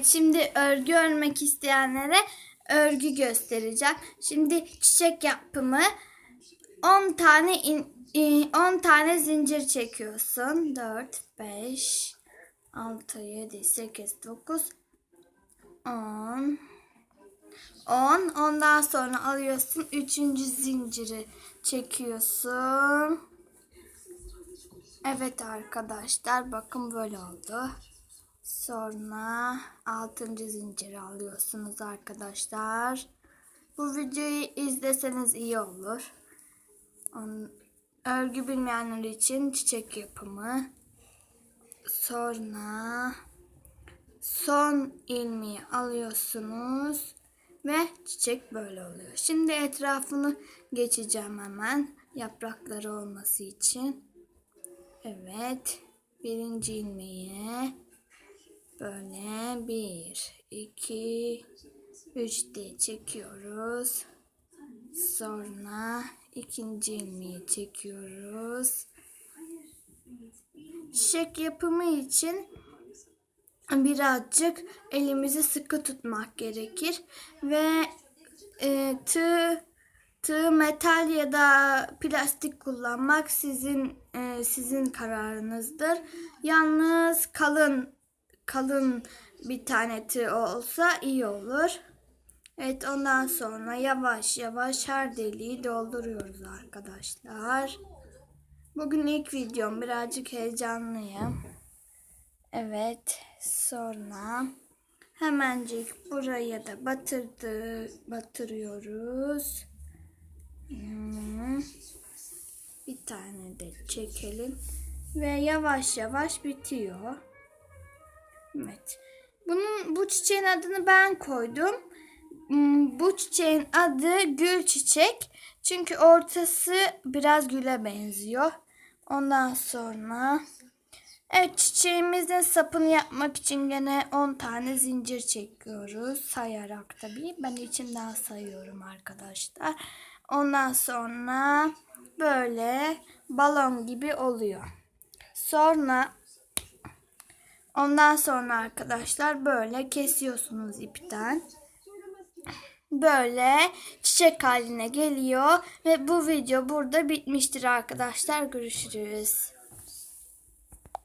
Evet şimdi örgü örmek isteyenlere örgü göstereceğim. Şimdi çiçek yapımı 10 tane in- i- 10 tane zincir çekiyorsun. 4 5 6 7 8 9 10 10 ondan sonra alıyorsun 3. zinciri çekiyorsun. Evet arkadaşlar bakın böyle oldu. Sonra 6. zinciri alıyorsunuz arkadaşlar. Bu videoyu izleseniz iyi olur. Örgü bilmeyenler için çiçek yapımı. Sonra son ilmeği alıyorsunuz ve çiçek böyle oluyor. Şimdi etrafını geçeceğim hemen yaprakları olması için. Evet. Birinci ilmeği böyle bir, iki, üç diye çekiyoruz. Sonra ikinci ilmeği çekiyoruz. Çiçek yapımı için birazcık elimizi sıkı tutmak gerekir ve e, tığ tığ metal ya da plastik kullanmak sizin e, sizin kararınızdır. Yalnız kalın kalın bir tane tığ olsa iyi olur. Evet ondan sonra yavaş yavaş her deliği dolduruyoruz arkadaşlar. Bugün ilk videom birazcık heyecanlıyım. Evet sonra hemencik buraya da batırdı batırıyoruz. Hmm. Bir tane de çekelim ve yavaş yavaş bitiyor. Evet. Bunun bu çiçeğin adını ben koydum. Hmm, Bu çiçeğin adı gül çiçek. Çünkü ortası biraz güle benziyor. Ondan sonra Evet çiçeğimizin sapını yapmak için gene 10 tane zincir çekiyoruz. Sayarak tabii. Ben içinden sayıyorum arkadaşlar. Ondan sonra böyle balon gibi oluyor. Sonra ondan sonra arkadaşlar böyle kesiyorsunuz ipten. Böyle çiçek haline geliyor ve bu video burada bitmiştir arkadaşlar. Görüşürüz.